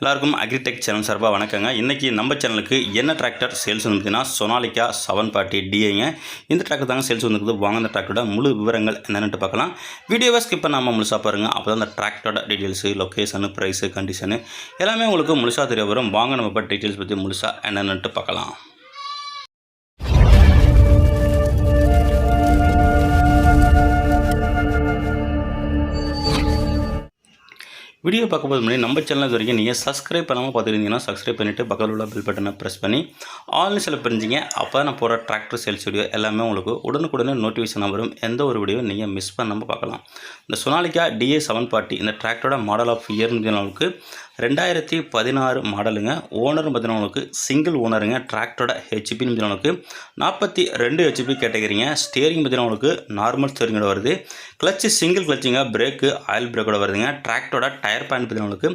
எல்லாருக்கும் agritech channel சார்பாக வணக்கங்க. இன்றைக்கி நம்ம சேனலுக்கு என்ன டிராக்டர் சேல்ஸ் வந்துச்சுன்னா சொனாலிக்கா செவன் பார்ட்டி டிஐங்க இந்த டிராக்டர் தாங்க சேல்ஸ் வந்துருக்குது. வாங்க இந்த டிராக்டரோட முழு விவரங்கள் என்னென்னு பார்க்கலாம். வீடியோவை ஸ்கிப் பண்ணாமல் முழுசாக பாருங்கள் அப்போ தான் அந்த டிராக்டரோட டீட்டெயில்ஸு லொக்கேஷனு ப்ரைஸு கண்டிஷனு எல்லாமே உங்களுக்கு முழுசாக தெரிய வரும். வாங்க நம்ம இப்போ டீட்டெயில்ஸ் பற்றி முழுசாக என்னென்னுட்டு பார்க்கலாம். வீடியோ பார்க்கும்போது முன்னாடி நம்ம சேனல் வரைக்கும் நீங்கள் சப்ஸ்கிரைப் பண்ணாமல் பார்த்துருந்தீங்கன்னா சப்ஸ்கிரைப் பண்ணிவிட்டு பக்கத்தில் உள்ள பில் பட்டனை ப்ரெஸ் பண்ணி ஆன்லைன் சில பிரிஞ்சிங்க. அப்போ நான் போகிற டிராக்டர் சேல்ஸ் வீடியோ எல்லாமே உங்களுக்கு உடனுக்குடனே நோட்டிஃபிகேஷன் வரும். எந்த ஒரு வீடியோ நீங்கள் மிஸ் பண்ணாமல் பார்க்கலாம். இந்த சொனாலிக்கா டிஏ செவன் பார்ட்டி இந்த டிராக்டரோட மாடல் ஆஃப் இயர் அளவுக்கு ரெண்டாயிரத்தி பதினாறு மாடலுங்க. ஓனர் பார்த்தீங்கன்னா சிங்கிள் ஓனருங்க டிராக்டரோட ஹெச்பின்னு பார்த்தீங்கன்னா நாற்பத்தி ரெண்டு ஹெச்பி கேட்டகிரிங்க. ஸ்டியரிங் பார்த்தீங்கன்னா நார்மல் ஸ்டியரிங்கோட வருது. கிளச்சு சிங்கிள் கிளச்சிங்க பிரேக்கு ஆயில் பிரேக்கோட வருதுங்க. டிராக்டரோட டயர் பேன் பார்த்தீங்கன்னா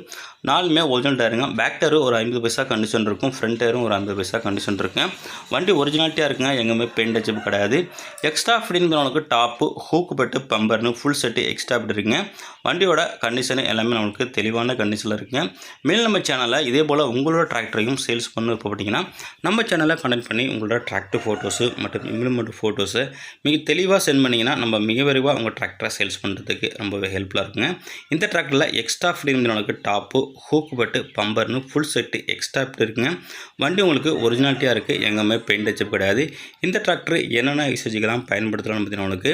நாலுமே ஒரிஜினல் டயருங்க பேக் டயரு ஒரு ஐம்பது பைசா கண்டிஷன் இருக்கும். ஃப்ரண்ட் டயரும் ஒரு ஐம்பது பைசா கண்டிஷன் இருக்குங்க வண்டி ஒரிஜினாலிட்டியாக இருக்குங்க. எங்கேயுமே பெயிண்ட் ஹெச்பி கிடையாது. எக்ஸ்ட்ரா ஃபிட்டிங் உங்களுக்கு டாப்பு ஹூக்கு பட்டு பம்பர்னு ஃபுல் செட்டு எக்ஸ்ட்ரா ஃபிட் இருக்குங்க. வண்டியோட கண்டிஷன் எல்லாமே நம்மளுக்கு தெளிவான கண்டிஷனில் இருக்குங்க. மேல் நம்ம சேனலில் இதே போல் உங்களோட டிராக்டரையும் சேல்ஸ் பண்ண பார்த்தீங்கன்னா நம்ம சேனலை கனெக்ட் பண்ணி உங்களோட டிராக்டர் ஃபோட்டோஸு மற்றும் இம்ப்ளிமெண்ட் ஃபோட்டோஸு மிக தெளிவாக சென்ட் பண்ணிங்கன்னா நம்ம மிக விரைவாக உங்கள் டிராக்டரை சேல்ஸ் பண்ணுறதுக்கு ரொம்பவே ஹெல்ப்ஃபுல்லாக இருக்குங்க. இந்த டிராக்டரில் எக்ஸ்ட்ரா ஃபிட்டிங் உங்களுக்கு டாப்பு ஹூக்கு பட்டு பம்பர்னு ஃபுல் செட்டு எக்ஸ்ட்ரா ஃபிட் இருக்குங்க. வண்டி உங்களுக்கு ஒரிஜினாலிட்டியாக இருக்குது எங்கேயுமே பெயிண்ட் அச்சப் கிடையாது இந்த டிராக்டர் என்னென்ன யூசேஜுக்கெல்லாம் பயன்படுத்தலாம்னு பார்த்தீங்கன்னா உங்களுக்கு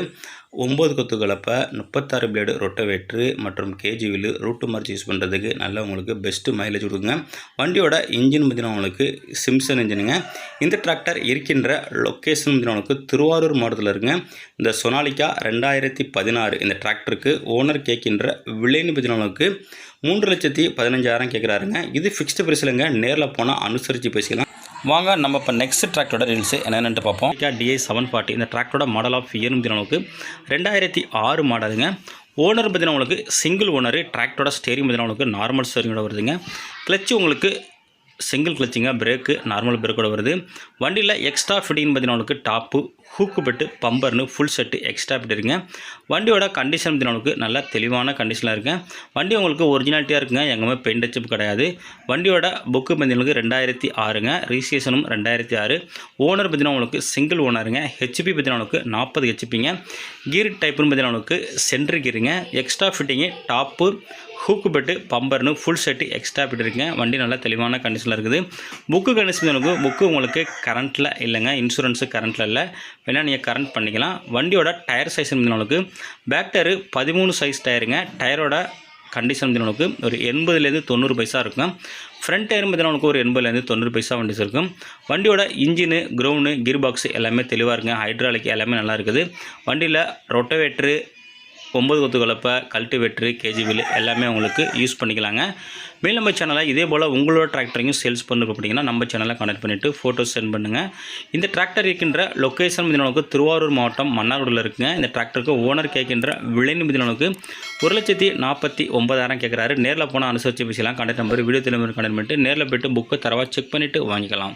ஒம்பது கொத்து கலப்பை முப்பத்தாறு பிளேடு ரொட்டவேட்ரு மற்றும் கேஜி வில்லு ரூட்டு மார்ச் யூஸ் பண்ணுறதுக்கு நல்லா உங்களுக்கு பெஸ்ட்டு மைலேஜ் கொடுக்குங்க. வண்டியோட இன்ஜின் பார்த்தீங்கன்னா உங்களுக்கு சிம்சன் இன்ஜினுங்க இந்த டிராக்டர் இருக்கின்ற லொக்கேஷன் பார்த்தீங்கன்னா உங்களுக்கு திருவாரூர் மாவட்டத்தில் இருக்குங்க. இந்த சொனாலிக்கா ரெண்டாயிரத்தி பதினாறு இந்த டிராக்டருக்கு ஓனர் கேட்கின்ற விலைன்னு பார்த்தீங்கன்னா உங்களுக்கு மூன்று லட்சத்தி பதினஞ்சாயிரம் கேட்குறாருங்க. இது ஃபிக்ஸ்டு பிரைஸ்லங்க நேரில் போனால் அனுசரித்து பேசிக்கலாம். வாங்க நம்ம இப்போ நெக்ஸ்ட் டிராக்டரோட ரீல்ஸ் என்னென்னு பார்ப்போம். டிஐ செவன் ஃபார்ட்டி இந்த டிராக்டரோட மாடல் ஆஃப் இயர் அளவுக்கு ரெண்டாயிரத்தி ஆறு மாடலுங்க ஓனர் பார்த்தீங்கன்னா உங்களுக்கு சிங்கிள் ஓனர் டிராக்டரோட ஸ்டேரிங் பார்த்தீங்கன்னா உங்களுக்கு நார்மல் ஸ்டேரிங்கோட வருதுங்க. கிளச்சு உங்களுக்கு சிங்கிள் கிளச்சிங்காக பிரேக்கு நார்மல் பிரேக்கோட வருது. வண்டியில் எக்ஸ்ட்ரா ஃபிட்டிங் பார்த்தீங்கன்னா உங்களுக்கு டாப்பு ஹூக்கு பெட்டு பம்பர்னு ஃபுல் செட்டு எக்ஸ்ட்ரா பெட்டு இருக்குங்க வண்டியோட கண்டிஷன் பார்த்தீங்கன்னா நல்லா தெளிவான கண்டிஷனாக இருக்குங்க வண்டி உங்களுக்கு ஒரிஜினாலிட்டியாக இருக்குங்க எங்கேயுமே பெயிண்ட் அச்சப் கிடையாது. வண்டியோட புக்கு பார்த்தீங்கன்னா ரெண்டாயிரத்தி ஆறுங்க ரிஜிஸ்ட்ரேஷனும் ரெண்டாயிரத்தி ஆறு. ஓனர் பார்த்தீங்கன்னா உங்களுக்கு சிங்கிள் ஓனருங்க ஹெச்பி பார்த்தீங்கன்னா உங்களுக்கு நாற்பது ஹெச்பிங்க கீர் டைப்புன்னு பார்த்தீங்கன்னா உங்களுக்கு சென்ட்ரு கீருங்க extra fitting top hook bed பம்பர்னு ஃபுல் செட்டு எக்ஸ்ட்ரா பெட்டு இருக்குங்க வண்டி நல்லா தெளிவான கண்டிஷனில் இருக்குது. புக்கு கண்டிஷன் புக்கு உங்களுக்கு கரண்ட்டில் இல்லைங்க. இன்சூரன்ஸு கரண்ட்டில் இல்லை. வேணால் நீங்கள் கரண்ட் பண்ணிக்கலாம். வண்டியோட டயர் சைஸ் உங்களுக்கு பேக் டயரு பதிமூணு சைஸ் டயருங்க டயரோட கண்டிஷன் உங்களுக்கு ஒரு எண்பதுலேருந்து தொண்ணூறு பைசா இருக்கும். ஃப்ரண்ட் டயர் பார்த்தீங்கன்னா ஒரு எண்பதுலேருந்து தொண்ணூறு பைசா வண்டி இருக்கும். வண்டியோட இன்ஜினு க்ரௌண்டு கியர் பாக்ஸ் எல்லாமே தெளிவாக இருக்குங்க. ஹைட்ராலிக் எல்லாமே நல்லா இருக்குது. வண்டியில் ரொட்டவேட்ரு ஒம்பது கொத்து கலப்பை கல்டிவேட்ரு கேஜிவில் எல்லாமே உங்களுக்கு யூஸ் பண்ணிக்கலாங்க. மேல் நம்ம சேனலை இதே போல் உங்களோட டிராக்டரையும் சேல்ஸ் பண்ணு அப்படிங்கன்னா நம்ம சேனலை கனெக்ட் பண்ணிவிட்டு ஃபோட்டோஸ் சென்ட் பண்ணுங்கள் இந்த டிராக்டர் இருக்கின்ற லொக்கேஷன் மதினவுக்கு திருவாரூர் மாவட்டம் மன்னார்குடியில் இருக்குங்க. இந்த டிராக்டருக்கு ஓனர் கேட்கின்ற விலை மதினவுக்கு ஒரு லட்சத்தி நாற்பத்தி ஒன்பதாயிரம் கேட்குறாரு. நேரில் போனால் அனுசரித்து பேசலாம் கண்டக்ட் நம்பர் வீடியோ தலைமுறை கனெக்ட் பண்ணிட்டு நேரில் போய்ட்டு புக்கை தரவாக செக் பண்ணிவிட்டு வாங்கிக்கலாம்.